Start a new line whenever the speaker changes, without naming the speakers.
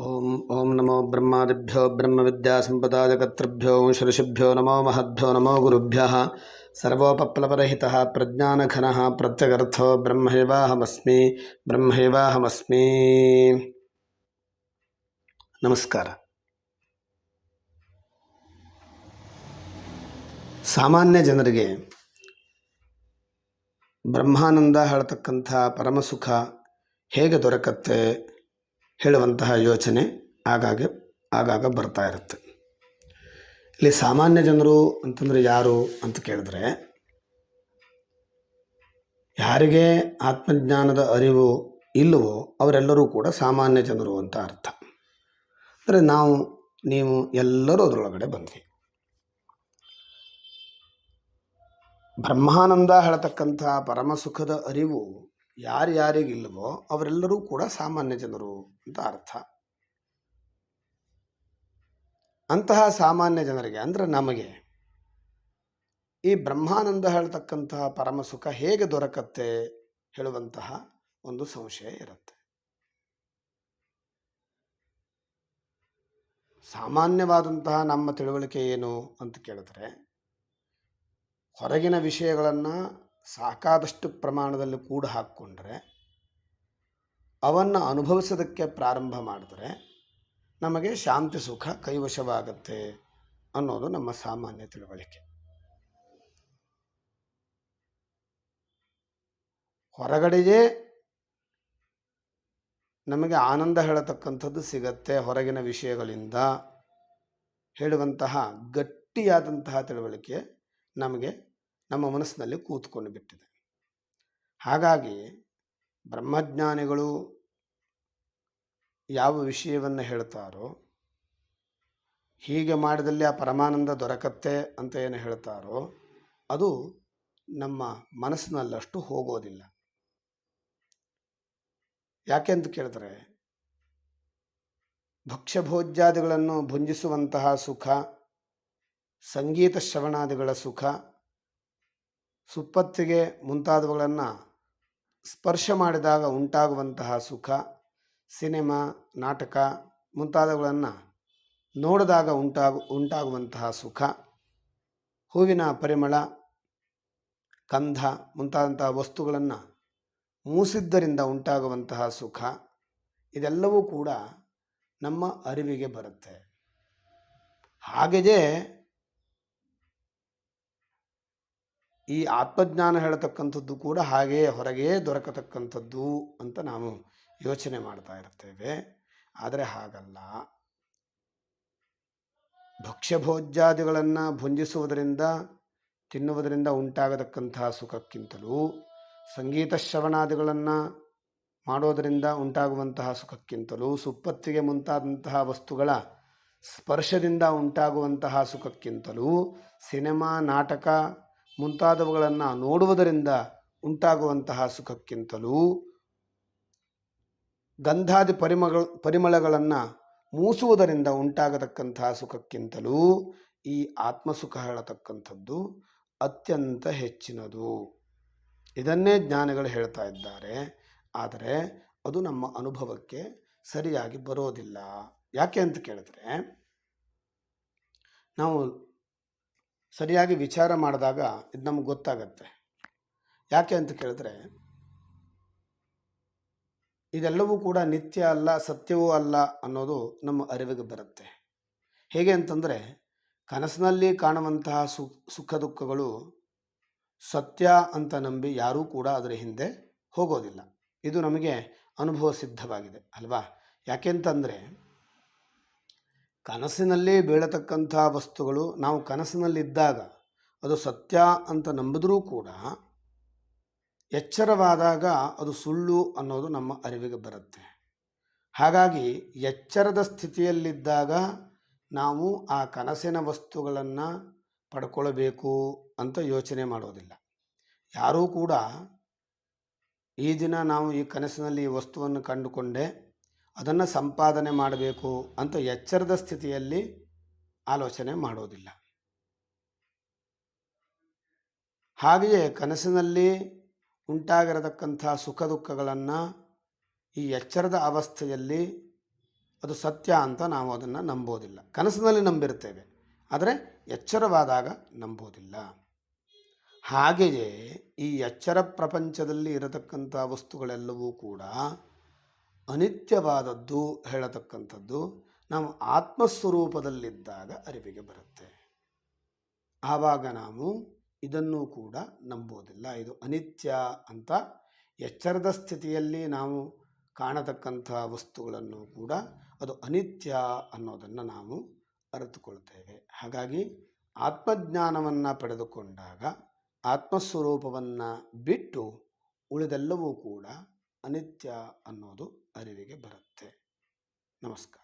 ಓಂ ಓಂ ನಮೋ ಬ್ರಹ್ಮಾದಿಭ್ಯೋ ಬ್ರಹ್ಮವಿದ್ಯಾಸಂಪದಾಜಕರ್ತೃಭ್ಯೋ ಋಷಿಭ್ಯೋ ನಮೋ ಮಹದ್ಭ್ಯೋ ನಮೋ ಗುರುಭ್ಯ ಸರ್ವೋಪಪ್ಲವರಹಿತಃ ಪ್ರಜ್ಞಾನಘನ ಪ್ರತ್ಯಗರ್ಥೋ ಬ್ರಹ್ಮೈವಾಹಮಸ್ಮಿ ಬ್ರಹ್ಮೈವಾಹಮಸ್ಮಿ ನಮಸ್ಕಾರ ಸಾಮಾನ್ಯ ಜನರಿಗೆ ಬ್ರಹ್ಮಾನಂದ ಹೇಳ್ತಕ್ಕಂಥ ಪರಮಸುಖ ಹೇಗೆ ದೊರಕತ್ತೆ? ಹೇಳುವಂತಹ ಯೋಚನೆ ಆಗಾಗ ಆಗಾಗ ಬರ್ತಾ ಇರುತ್ತೆ. ಇಲ್ಲಿ ಸಾಮಾನ್ಯ ಜನರು ಅಂತಂದರೆ ಯಾರು ಅಂತ ಕೇಳಿದ್ರೆ, ಯಾರಿಗೆ ಆತ್ಮಜ್ಞಾನದ ಅರಿವು ಇಲ್ಲವೋ ಅವರೆಲ್ಲರೂ ಕೂಡ ಸಾಮಾನ್ಯ ಜನರು ಅಂತ ಅರ್ಥ. ಅಂದರೆ ನಾವು, ನೀವು ಎಲ್ಲರೂ ಅದರೊಳಗಡೆ ಬಂದ್ವಿ. ಬ್ರಹ್ಮಾನಂದ ಹೇಳತಕ್ಕಂಥ ಪರಮ ಸುಖದ ಅರಿವು ಯಾರ್ಯಾರಿಗಿಲ್ಲವೋ ಅವರೆಲ್ಲರೂ ಕೂಡ ಸಾಮಾನ್ಯ ಜನರು ಅಂತ ಅರ್ಥ. ಅಂತಹ ಸಾಮಾನ್ಯ ಜನರಿಗೆ ಅಂದರೆ ನಮಗೆ. ಈ ಬ್ರಹ್ಮಾನಂದ ಹೇಳ್ತಕ್ಕಂತಹ ಪರಮಸುಖ ಹೇಗೆ ದೊರಕತ್ತೆ ಹೇಳುವಂತಹ ಒಂದು ಸಂಶಯ ಇರುತ್ತೆ. ಸಾಮಾನ್ಯವಾದಂತಹ ನಮ್ಮ ತಿಳುವಳಿಕೆ ಏನು ಅಂತ ಕೇಳಿದ್ರೆ, ಹೊರಗಿನ ವಿಷಯಗಳನ್ನು ಸಾಕಾದಷ್ಟು ಪ್ರಮಾಣದಲ್ಲಿ ಕೂಡ ಹಾಕ್ಕೊಂಡ್ರೆ ಅವನ್ನು ಅನುಭವಿಸೋದಕ್ಕೆ ಪ್ರಾರಂಭ ಮಾಡಿದ್ರೆ ನಮಗೆ ಶಾಂತಿ ಸುಖ ಕೈವಶವಾಗತ್ತೆ ಅನ್ನೋದು ನಮ್ಮ ಸಾಮಾನ್ಯ ತಿಳುವಳಿಕೆ. ಹೊರಗಡೆಯೇ ನಮಗೆ ಆನಂದ ಹೇಳತಕ್ಕಂಥದ್ದು ಸಿಗತ್ತೆ ಹೊರಗಿನ ವಿಷಯಗಳಿಂದ ಹೇಳುವಂತಹ ಗಟ್ಟಿಯಾದಂತಹ ತಿಳುವಳಿಕೆ ನಮಗೆ ನಮ್ಮ ಮನಸ್ಸಿನಲ್ಲಿ ಕೂತ್ಕೊಂಡು ಬಿಟ್ಟಿದೆ. ಹಾಗಾಗಿ ಬ್ರಹ್ಮಜ್ಞಾನಿಗಳು ಯಾವ ವಿಷಯವನ್ನು ಹೇಳ್ತಾರೋ, ಹೀಗೆ ಮಾಡಿದಲ್ಲಿ ಆ ಪರಮಾನಂದ ದೊರಕತ್ತೆ ಅಂತ ಏನು ಹೇಳ್ತಾರೋ, ಅದು ನಮ್ಮ ಮನಸ್ಸಿನಲ್ಲಷ್ಟು ಹೋಗೋದಿಲ್ಲ. ಯಾಕೆ ಅಂತ ಕೇಳಿದ್ರೆ, ಭಕ್ಷ್ಯಭೋಜ್ಯಾದಿಗಳನ್ನು ಭುಂಜಿಸುವಂತಹ ಸುಖ, ಸಂಗೀತ ಶ್ರವಣಾದಿಗಳ ಸುಖ ಸುಪ್ಪತ್ತಿಗೆ ಮುಂತಾದವುಗಳನ್ನು ಸ್ಪರ್ಶ ಮಾಡಿದಾಗ ಉಂಟಾಗುವಂತಹ ಸುಖ, ಸಿನಿಮಾ, ನಾಟಕ ಮುಂತಾದವುಗಳನ್ನು ನೋಡಿದಾಗ ಉಂಟಾಗು, ಉಂಟಾಗುವಂತಹ ಸುಖ. ಹೂವಿನ ಪರಿಮಳ ಕಂಧ ಮುಂತಾದಂತಹ ವಸ್ತುಗಳನ್ನು ಮೂಸಿದ್ದರಿಂದ ಉಂಟಾಗುವಂತಹ ಸುಖ. ಇದೆಲ್ಲವೂ ಕೂಡ ನಮ್ಮ ಅರಿವಿಗೆ ಬರುತ್ತೆ. ಹಾಗೆಯೇ ಈ ಆತ್ಮಜ್ಞಾನ ಹೇಳತಕ್ಕಂಥದ್ದು ಕೂಡ ಹಾಗೆಯೇ ಹೊರಗೇ ದೊರಕತಕ್ಕಂಥದ್ದು ಅಂತ ನಾವು ಯೋಚನೆ ಮಾಡ್ತಾ ಇರ್ತೇವೆ. ಆದರೆ ಹಾಗಲ್ಲ. ಭಕ್ಷ್ಯಭೋಜ್ಯಾದಿಗಳನ್ನು ಭುಂಜಿಸುವುದರಿಂದ, ತಿನ್ನುವುದರಿಂದ ಉಂಟಾಗತಕ್ಕಂತಹ ಸುಖಕ್ಕಿಂತಲೂ, ಸಂಗೀತ ಶ್ರವಣಾದಿಗಳನ್ನು ಮಾಡೋದರಿಂದ ಉಂಟಾಗುವಂತಹ ಸುಖಕ್ಕಿಂತಲೂ, ಸುಪ್ಪತ್ತಿಗೆ ಮುಂತಾದಂತಹ ವಸ್ತುಗಳ ಸ್ಪರ್ಶದಿಂದ ಉಂಟಾಗುವಂತಹ ಸುಖಕ್ಕಿಂತಲೂ, ಸಿನಿಮಾ, ನಾಟಕ ಮುಂತಾದವುಗಳನ್ನು ನೋಡುವುದರಿಂದ ಉಂಟಾಗುವಂತಹ ಸುಖಕ್ಕಿಂತಲೂ ಗಂಧಾದಿ ಪರಿಮಳ ಪರಿಮಳಗಳನ್ನು ಮೂಸುವುದರಿಂದ ಉಂಟಾಗತಕ್ಕಂತಹ ಸುಖಕ್ಕಿಂತಲೂ ಈ ಆತ್ಮಸುಖ ಹೇಳತಕ್ಕಂಥದ್ದು ಅತ್ಯಂತ ಹೆಚ್ಚಿನದು. ಇದನ್ನೇ ಜ್ಞಾನಿಗಳು ಹೇಳ್ತಾ ಇದ್ದಾರೆ. ಆದರೆ ಅದು ನಮ್ಮ ಅನುಭವಕ್ಕೆ ಸರಿಯಾಗಿ ಬರೋದಿಲ್ಲ. ಯಾಕೆ ಅಂತ ಕೇಳಿದ್ರೆ, ನಾವು ಸರಿಯಾಗಿ ವಿಚಾರ ಮಾಡಿದಾಗ ಇದು ನಮ್ಗೆ ಗೊತ್ತಾಗತ್ತೆ. ಯಾಕೆ ಅಂತ ಕೇಳಿದ್ರೆ, ಇದೆಲ್ಲವೂ ಕೂಡ ನಿತ್ಯ ಅಲ್ಲ, ಸತ್ಯವೂ ಅಲ್ಲ ಅನ್ನೋದು ನಮ್ಮ ಅರಿವಿಗೆ ಬರುತ್ತೆ. ಹೇಗೆ ಅಂತಂದರೆ, ಕನಸಿನಲ್ಲಿ ಕಾಣುವಂತಹ ಸುಖ ದುಃಖಗಳು ಸತ್ಯ ಅಂತ ನಂಬಿ ಯಾರೂ ಕೂಡ ಅದರ ಹಿಂದೆ ಹೋಗೋದಿಲ್ಲ. ಇದು ನಮಗೆ ಅನುಭವ ಸಿದ್ಧವಾಗಿದೆ, ಅಲ್ವಾ? ಯಾಕೆಂತಂದರೆ ಕನಸಿನಲ್ಲಿ ಬೀಳತಕ್ಕಂಥ ವಸ್ತುಗಳು ನಾವು ಕನಸಿನಲ್ಲಿದ್ದಾಗ ಅದು ಸತ್ಯ ಅಂತ ನಂಬಿದ್ರೂ ಕೂಡ ಎಚ್ಚರವಾದಾಗ ಅದು ಸುಳ್ಳು ಅನ್ನೋದು ನಮ್ಮ ಅರಿವಿಗೆ ಬರುತ್ತೆ. ಹಾಗಾಗಿ ಎಚ್ಚರದ ಸ್ಥಿತಿಯಲ್ಲಿದ್ದಾಗ ನಾವು ಆ ಕನಸಿನ ವಸ್ತುಗಳನ್ನು ಪಡ್ಕೊಳ್ಬೇಕು ಅಂತ ಯೋಚನೆ ಮಾಡೋದಿಲ್ಲ. ಯಾರೂ ಕೂಡ ಈ ದಿನ ನಾವು ಈ ಕನಸಿನಲ್ಲಿ ಈ ವಸ್ತುವನ್ನು ಕಂಡುಕೊಂಡೆ ಅದನ್ನು ಸಂಪಾದನೆ ಮಾಡಬೇಕು ಅಂತ ಎಚ್ಚರದ ಸ್ಥಿತಿಯಲ್ಲಿ ಆಲೋಚನೆ ಮಾಡೋದಿಲ್ಲ. ಹಾಗೆಯೇ ಕನಸಿನಲ್ಲಿ ಉಂಟಾಗಿರತಕ್ಕಂಥ ಸುಖ ದುಃಖಗಳನ್ನು ಈ ಎಚ್ಚರದ ಅವಸ್ಥೆಯಲ್ಲಿ ಅದು ಸತ್ಯ ಅಂತ ನಾವು ಅದನ್ನು ನಂಬೋದಿಲ್ಲ. ಕನಸಿನಲ್ಲಿ ನಂಬಿರ್ತೇವೆ, ಆದರೆ ಎಚ್ಚರವಾದಾಗ ನಂಬೋದಿಲ್ಲ. ಹಾಗೆಯೇ ಈ ಎಚ್ಚರ ಪ್ರಪಂಚದಲ್ಲಿ ಇರತಕ್ಕಂಥ ವಸ್ತುಗಳೆಲ್ಲವೂ ಕೂಡ ಅನಿತ್ಯವಾದದ್ದು ಹೇಳತಕ್ಕಂಥದ್ದು ನಾವು ಆತ್ಮಸ್ವರೂಪದಲ್ಲಿದ್ದಾಗ ಅರಿವಿಗೆ ಬರುತ್ತೆ. ಆವಾಗ ನಾವು ಇದನ್ನು ಕೂಡ ನಂಬೋದಿಲ್ಲ. ಇದು ಅನಿತ್ಯ ಅಂತ ಎಚ್ಚರದ ಸ್ಥಿತಿಯಲ್ಲಿ ನಾವು ಕಾಣತಕ್ಕಂಥ ವಸ್ತುಗಳನ್ನು ಕೂಡ ಅದು ಅನಿತ್ಯ ಅನ್ನೋದನ್ನು ನಾವು ಅರಿತುಕೊಳ್ತೇವೆ. ಹಾಗಾಗಿ ಆತ್ಮಜ್ಞಾನವನ್ನು ಪಡೆದುಕೊಂಡಾಗ ಆತ್ಮಸ್ವರೂಪವನ್ನು ಬಿಟ್ಟು ಉಳಿದೆಲ್ಲವೂ ಕೂಡ ಅನಿತ್ಯ ಅನ್ನೋದು ಅರಿವಿಗೆ ಬರುತ್ತೆ. ನಮಸ್ಕಾರ.